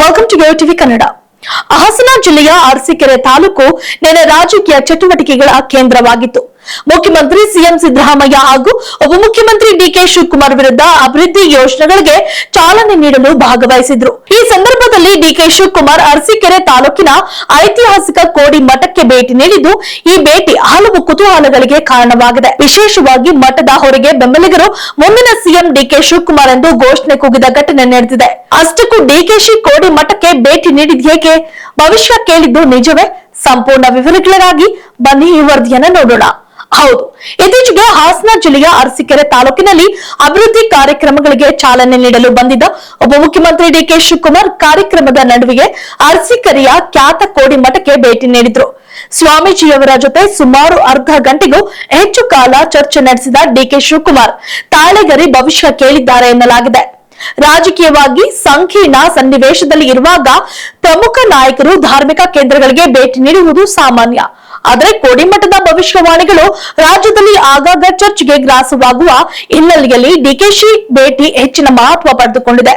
Welcome to TV Kannada Hassan ಜಿಲ್ಲೆಯ ಅರಸೀಕೆರೆ ತಾಲೂಕು ನೆನೆ ರಾಜಕೀಯ ಚಟುವಟಿಕೆಗಳ ಕೇಂದ್ರವಾಗಿತ್ತು. ಮುಖ್ಯಮಂತ್ರಿ ಸಿಎಂ ಸಿದ್ದರಾಮಯ್ಯ ಹಾಗೂ ಉಪಮುಖ್ಯಮಂತ್ರಿ ಡಿಕೆ ಶಿವಕುಮಾರ್ ವಿರುದ್ಧ ಅಭಿವೃದ್ಧಿ ಯೋಜನೆಗಳಿಗೆ ಚಾಲನೆ ನೀಡಲು ಭಾಗವಹಿಸಿದ್ರು. ಈ ಸಂದರ್ಭದಲ್ಲಿ ಡಿಕೆ ಶಿವಕುಮಾರ್ ಅರಸೀಕೆರೆ ತಾಲೂಕಿನ ಐತಿಹಾಸಿಕ ಕೋಡಿ ಮಠಕ್ಕೆ ಭೇಟಿ ನೀಡಿದ್ದು, ಈ ಭೇಟಿ ಹಲವು ಕುತೂಹಲಗಳಿಗೆ ಕಾರಣವಾಗಿದೆ. ವಿಶೇಷವಾಗಿ ಮಠದ ಹೊರಗೆ ಬೆಂಬಲಿಗರು ಮುಂದಿನ ಸಿಎಂ ಡಿಕೆ ಶಿವಕುಮಾರ್ ಎಂದು ಘೋಷಣೆ ಕೂಗಿದ ಘಟನೆ ನಡೆದಿದೆ. ಅಷ್ಟಕ್ಕೂ ಡಿಕೆಶಿ ಕೋಡಿ ಮಠಕ್ಕೆ ಭೇಟಿ ನೀಡಿದ ಏಕೆ ಭವಿಷ್ಯ ಕೇಳಿದ್ದು ನಿಜವೇ? ಸಂಪೂರ್ಣ ವಿವರಗಳಿಗಾಗಿ ಬನ್ನಿ ಈ ವರದಿಯನ್ನು ನೋಡೋಣ. ಹೌದು. ಇತ್ತೀಚೆಗೆ ಹಾಸನ ಜಿಲ್ಲೆಯ ಅರಸೀಕೆರೆ ತಾಲೂಕಿನಲ್ಲಿ ಅಭಿವೃದ್ಧಿ ಕಾರ್ಯಕ್ರಮಗಳಿಗೆ ಚಾಲನೆ ನೀಡಲು ಬಂದಿದ್ದ ಉಪಮುಖ್ಯಮಂತ್ರಿ ಡಿಕೆ ಶಿವಕುಮಾರ್ ಕಾರ್ಯಕ್ರಮದ ನಡುವೆಯೇ ಅರಸೀಕೆರೆಯ ಖ್ಯಾತ ಕೋಡಿ ಮಠಕ್ಕೆ ಭೇಟಿ ನೀಡಿದ್ರು. ಸ್ವಾಮೀಜಿಯವರ ಜೊತೆ ಸುಮಾರು ಅರ್ಧ ಗಂಟೆಗೂ ಹೆಚ್ಚು ಕಾಲ ಚರ್ಚೆ ನಡೆಸಿದ ಡಿಕೆ ಶಿವಕುಮಾರ್ ತಾಳೆಗರಿ ಭವಿಷ್ಯ ಕೇಳಿದ್ದಾರೆ ಎನ್ನಲಾಗಿದೆ. ರಾಜಕೀಯವಾಗಿ ಸಂಕೀರ್ಣ ಸನ್ನಿವೇಶದಲ್ಲಿ ಇರುವಾಗ ಪ್ರಮುಖ ನಾಯಕರು ಧಾರ್ಮಿಕ ಕೇಂದ್ರಗಳಿಗೆ ಭೇಟಿ ನೀಡುವುದು ಸಾಮಾನ್ಯ. ಆದರೆ ಕೋಡಿಮಠದ ಭವಿಷ್ಯವಾಣಿಗಳು ರಾಜ್ಯದಲ್ಲಿ ಆಗಾಗ ಚರ್ಚೆಗೆ ಗ್ರಾಸವಾಗುವ ಹಿನ್ನೆಲೆಯಲ್ಲಿ ಡಿಕೆಶಿ ಭೇಟಿ ಹೆಚ್ಚಿನ ಮಹತ್ವ ಪಡೆದುಕೊಂಡಿದೆ.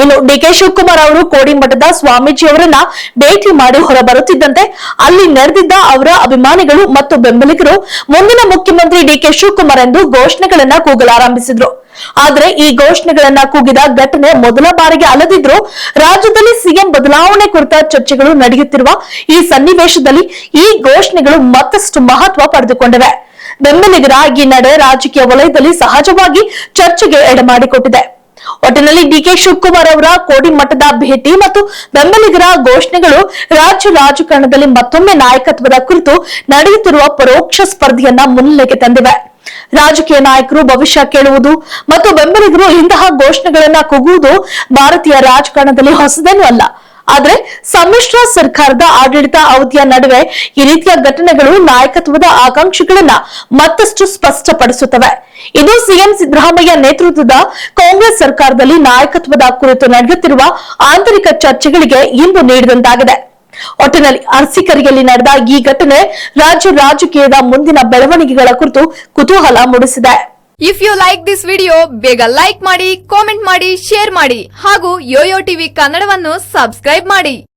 ಇನ್ನು ಡಿಕೆ ಶಿವಕುಮಾರ್ ಅವರು ಕೋಡಿಮಠದ ಸ್ವಾಮೀಜಿಯವರನ್ನ ಭೇಟಿ ಮಾಡಿ ಹೊರಬರುತ್ತಿದ್ದಂತೆ ಅಲ್ಲಿ ನಡೆದಿದ್ದ ಅವರ ಅಭಿಮಾನಿಗಳು ಮತ್ತು ಬೆಂಬಲಿಗರು ಮುಂದಿನ ಮುಖ್ಯಮಂತ್ರಿ ಡಿಕೆ ಶಿವಕುಮಾರ್ ಎಂದು ಘೋಷಣೆಗಳನ್ನ ಕೂಗಲಾರಂಭಿಸಿದ್ರು ಆದರೆ ಈ ಘೋಷಣೆಗಳನ್ನ ಕೂಗಿದ ಘಟನೆ ಮೊದಲ ಬಾರಿಗೆ ಅಲ್ಲದಿದ್ರು ರಾಜ್ಯದಲ್ಲಿ ಸಿಎಂ ಬದಲಾವಣೆ ಕುರಿತ ಚರ್ಚೆಗಳು ನಡೆಯುತ್ತಿರುವ ಈ ಸನ್ನಿವೇಶದಲ್ಲಿ ಈ ಘೋಷಣೆಗಳು ಮತ್ತಷ್ಟು ಮಹತ್ವ ಪಡೆದುಕೊಂಡಿವೆ. ಬೆಂಬಲಿಗರ ಈ ನಡೆ ರಾಜಕೀಯ ವಲಯದಲ್ಲಿ ಸಹಜವಾಗಿ ಚರ್ಚೆಗೆ ಎಡೆಮಾಡಿಕೊಟ್ಟಿದೆ. ಒಟ್ಟಿನಲ್ಲಿ ಡಿಕೆ ಶಿವಕುಮಾರ್ ಅವರ ಕೋಡಿ ಮಠದ ಭೇಟಿ ಮತ್ತು ಬೆಂಬಲಿಗರ ಘೋಷಣೆಗಳು ರಾಜ್ಯ ರಾಜಕಾರಣದಲ್ಲಿ ಮತ್ತೊಮ್ಮೆ ನಾಯಕತ್ವದ ಕುರಿತು ನಡೆಯುತ್ತಿರುವ ಪರೋಕ್ಷ ಸ್ಪರ್ಧೆಯನ್ನ ಮುನ್ನೆಲೆಗೆ ತಂದಿವೆ. ರಾಜಕೀಯ ನಾಯಕರು ಭವಿಷ್ಯ ಕೇಳುವುದು ಮತ್ತು ಬೆಂಬಲಿಗರು ಇಂತಹ ಘೋಷಣೆಗಳನ್ನ ಕೂಗುವುದು ಭಾರತೀಯ ರಾಜಕಾರಣದಲ್ಲಿ ಹೊಸದೇನೂ ಅಲ್ಲ. ಆದ್ರೆ ಸಮ್ಮಿಶ್ರ ಸರ್ಕಾರದ ಆಡಳಿತ ಅವಧಿಯ ನಡುವೆ ಈ ರೀತಿಯ ಘಟನೆಗಳು ನಾಯಕತ್ವದ ಆಕಾಂಕ್ಷೆಗಳನ್ನ ಮತ್ತಷ್ಟು ಸ್ಪಷ್ಟಪಡಿಸುತ್ತವೆ. ಇದು ಸಿಎಂ ಸಿದ್ದರಾಮಯ್ಯ ನೇತೃತ್ವದ ಕಾಂಗ್ರೆಸ್ ಸರ್ಕಾರದಲ್ಲಿ ನಾಯಕತ್ವದ ಕುರಿತು ನಡೆಯುತ್ತಿರುವ ಆಂತರಿಕ ಚರ್ಚೆಗಳಿಗೆ ಇಂಬು ನೀಡಿದಂತಾಗಿದೆ. ಒಟ್ಟಿನಲ್ಲಿ ಅರ್ಸಿಕರಿಯಲ್ಲಿ ನಡೆದ ಈ ಘಟನೆ ರಾಜ್ಯ ರಾಜಕೀಯದ ಮುಂದಿನ ಬೆಳವಣಿಗೆಗಳ ಕುರಿತು ಕುತೂಹಲ ಮೂಡಿಸಿದೆ. If you like this video ಬೇಗ ಲೈಕ್ ಮಾಡಿ ಕಾಮೆಂಟ್ ಮಾಡಿ ಶೇರ್ ಮಾಡಿ ಹಾಗೂ ಯೋಯೋ ಟಿವಿ ಕನ್ನಡವನ್ನು ಸಬ್ಸ್ಕ್ರೈಬ್ ಮಾಡಿ.